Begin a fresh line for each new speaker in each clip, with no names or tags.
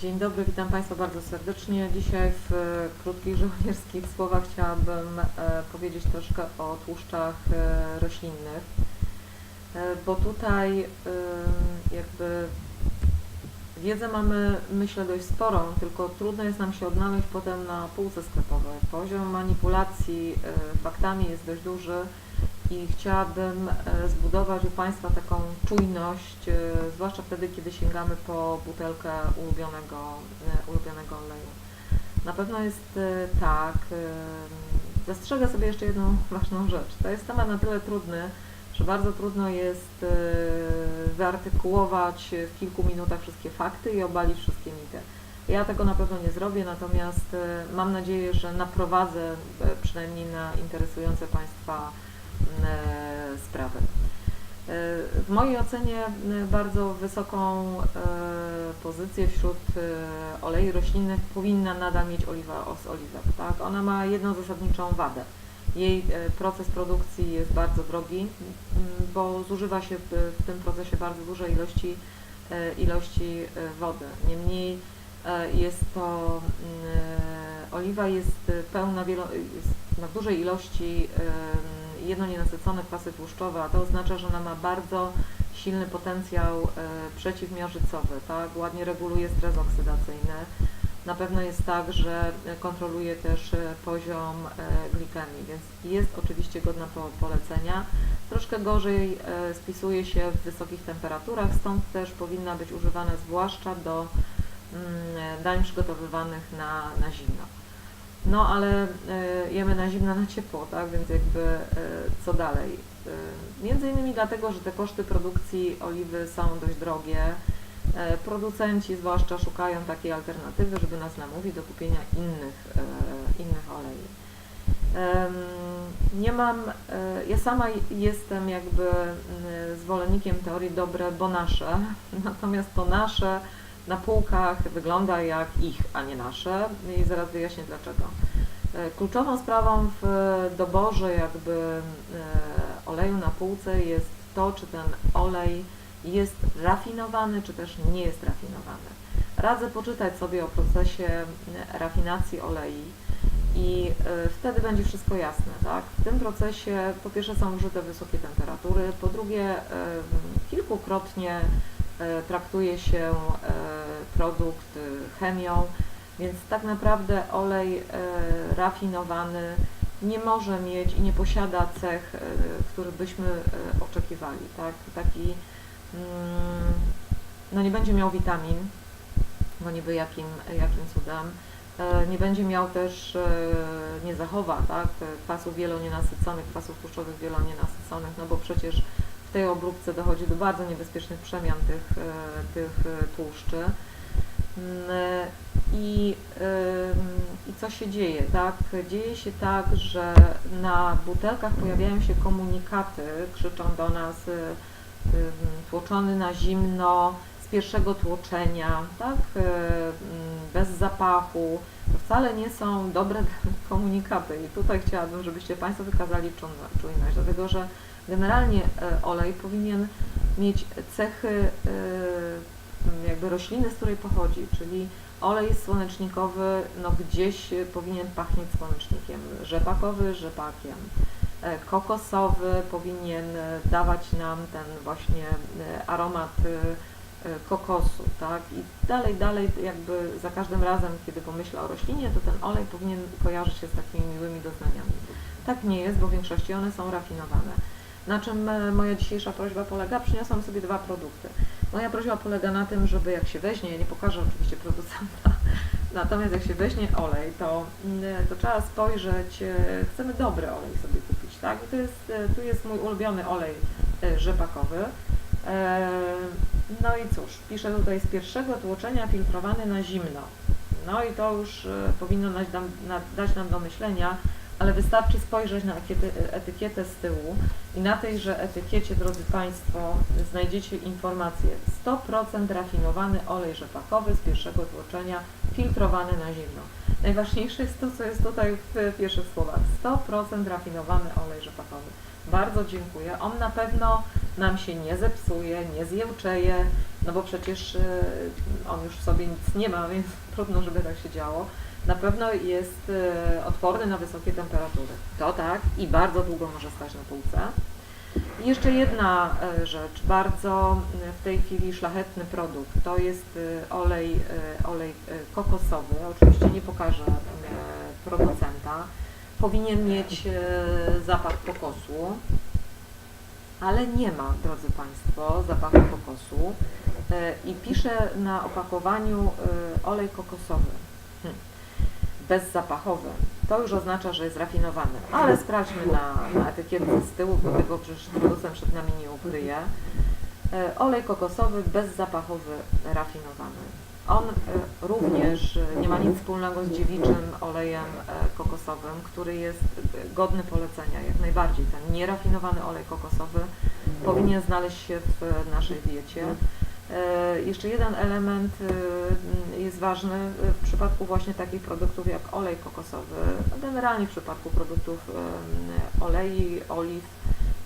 Dzień dobry, witam Państwa bardzo serdecznie. Dzisiaj w e, krótkich żołnierskich słowach chciałabym e, powiedzieć troszkę o tłuszczach e, roślinnych, bo tutaj jakby wiedzę mamy myślę dość sporą, tylko trudno jest nam się odnaleźć potem na półce sklepowej. Poziom manipulacji faktami jest dość duży i chciałabym e, zbudować u Państwa taką czujność, e, zwłaszcza wtedy, kiedy sięgamy po butelkę ulubionego, e, ulubionego oleju. Na pewno jest tak, zastrzegę sobie jeszcze jedną ważną rzecz. To jest temat na tyle trudny, że bardzo trudno jest wyartykułować w kilku minutach wszystkie fakty i obalić wszystkie mity. Ja tego na pewno nie zrobię, natomiast mam nadzieję, że naprowadzę przynajmniej na interesujące Państwa sprawy. E, W mojej ocenie e, bardzo wysoką e, pozycję wśród e, olei roślinnych powinna nadal mieć oliwa z oliwek. Tak? Ona ma jedną zasadniczą wadę. Jej e, proces produkcji jest bardzo drogi, bo zużywa się w, tym procesie bardzo duże ilości, e, ilości e, wody. Niemniej e, jest to, e, oliwa jest pełna wielo, jest dużej ilości jednonienasycone kwasy tłuszczowe, a to oznacza, że ona ma bardzo silny potencjał e, przeciwmiażdżycowy, tak? ładnie reguluje stres oksydacyjny. Na pewno jest tak, że kontroluje też e, poziom e, glikemii, więc jest oczywiście godna po- polecenia. Troszkę gorzej spisuje się w wysokich temperaturach, stąd też powinna być używana zwłaszcza do mm, dań przygotowywanych na, na zimno. No ale e, jemy na zimno, na ciepło, tak? Więc jakby e, co dalej? E, między innymi dlatego, że te koszty produkcji oliwy są dość drogie. Producenci zwłaszcza szukają takiej alternatywy, żeby nas namówić do kupienia innych, innych olei. Nie mam, ja sama jestem jakby mm, zwolennikiem teorii dobre, bo nasze, natomiast to nasze na półkach wygląda jak ich, a nie nasze i zaraz wyjaśnię dlaczego. E, Kluczową sprawą w doborze jakby e, oleju na półce jest to, czy ten olej jest rafinowany, czy też nie jest rafinowany. Radzę poczytać sobie o procesie e, rafinacji olei i wtedy będzie wszystko jasne, tak? W tym procesie po pierwsze są użyte wysokie temperatury, po drugie kilkukrotnie traktuje się e, produkt e, chemią, więc tak naprawdę olej e, rafinowany nie może mieć i nie posiada cech, e, których byśmy e, oczekiwali, tak? Taki, mm, no nie będzie miał witamin, bo niby jakim, jakim cudem. E, Nie będzie miał też, e, nie zachowa tak, kwasów wielonienasyconych, kwasów tłuszczowych wielonienasyconych, no bo przecież w tej obróbce dochodzi do bardzo niebezpiecznych przemian tych, e, tych e, tłuszczy. Mm, e, I, I co się dzieje? Tak? Dzieje się tak, że na butelkach pojawiają się komunikaty, krzyczą do nas tłoczony na zimno, z pierwszego tłoczenia, tak? ym, bez zapachu. To wcale nie są dobre komunikaty i tutaj chciałabym, żebyście Państwo wykazali czujno- czujność, dlatego że generalnie e, olej powinien mieć cechy e, jakby rośliny, z której pochodzi, czyli olej słonecznikowy, no gdzieś powinien pachnieć słonecznikiem, rzepakowy rzepakiem, e, kokosowy powinien dawać nam ten właśnie aromat kokosu, tak? I dalej, dalej jakby za każdym razem, kiedy pomyślę o roślinie, to ten olej powinien kojarzyć się z takimi miłymi doznaniami. Tak nie jest, bo w większości one są rafinowane. Na czym e, moja dzisiejsza prośba polega? Przyniosłam sobie dwa produkty. Moja prośba polega na tym, żeby jak się weźmie, ja nie pokażę oczywiście producenta, natomiast jak się weźmie olej, to, mm, to trzeba spojrzeć, e, chcemy dobry olej sobie kupić, tak? I to jest, e, tu jest mój ulubiony olej rzepakowy. No i cóż, piszę tutaj z pierwszego tłoczenia filtrowany na zimno. No i to już powinno dać dać nam do myślenia, ale wystarczy spojrzeć na etykietę, z tyłu i na tejże etykiecie, drodzy Państwo, znajdziecie informację 100% rafinowany olej rzepakowy z pierwszego tłoczenia, filtrowany na zimno. Najważniejsze jest to, co jest tutaj w pierwszych słowach. 100% rafinowany olej rzepakowy. Bardzo dziękuję. On na pewno nam się nie zepsuje, nie zjełczeje no bo przecież y, on już w sobie nic nie ma, więc trudno, żeby tak się działo. Na pewno jest y, odporny na wysokie temperatury. To tak i bardzo długo może stać na półce. I jeszcze jedna e, rzecz, bardzo e, w tej chwili szlachetny produkt, to jest e, olej, e, olej e, kokosowy, oczywiście nie pokażę e, producenta, powinien mieć e, zapach kokosu, ale nie ma, drodzy Państwo, zapachu kokosu E, i pisze na opakowaniu e, olej kokosowy. Hm. Bezzapachowy. To już oznacza, że jest rafinowany, ale sprawdźmy na, na etykietce z tyłu, bo tego przecież producent przed nami nie ukryje. Olej kokosowy bezzapachowy rafinowany. On e, również e, nie ma nic wspólnego z dziewiczym olejem e, kokosowym, który jest godny polecenia jak najbardziej. Ten nierafinowany olej kokosowy powinien znaleźć się w naszej diecie. E, Jeszcze jeden element e, jest ważny w przypadku właśnie takich produktów jak olej kokosowy, generalnie w przypadku produktów e, olei, oliw.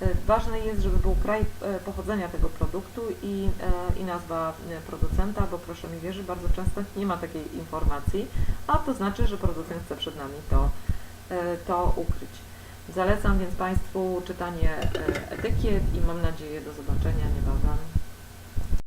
E, Ważne jest, żeby był kraj e, pochodzenia tego produktu i, i nazwa producenta, bo proszę mi wierzyć, bardzo często nie ma takiej informacji, a to znaczy, że producent chce przed nami to, to ukryć. Zalecam więc Państwu czytanie etykiet i mam nadzieję do zobaczenia niebawem.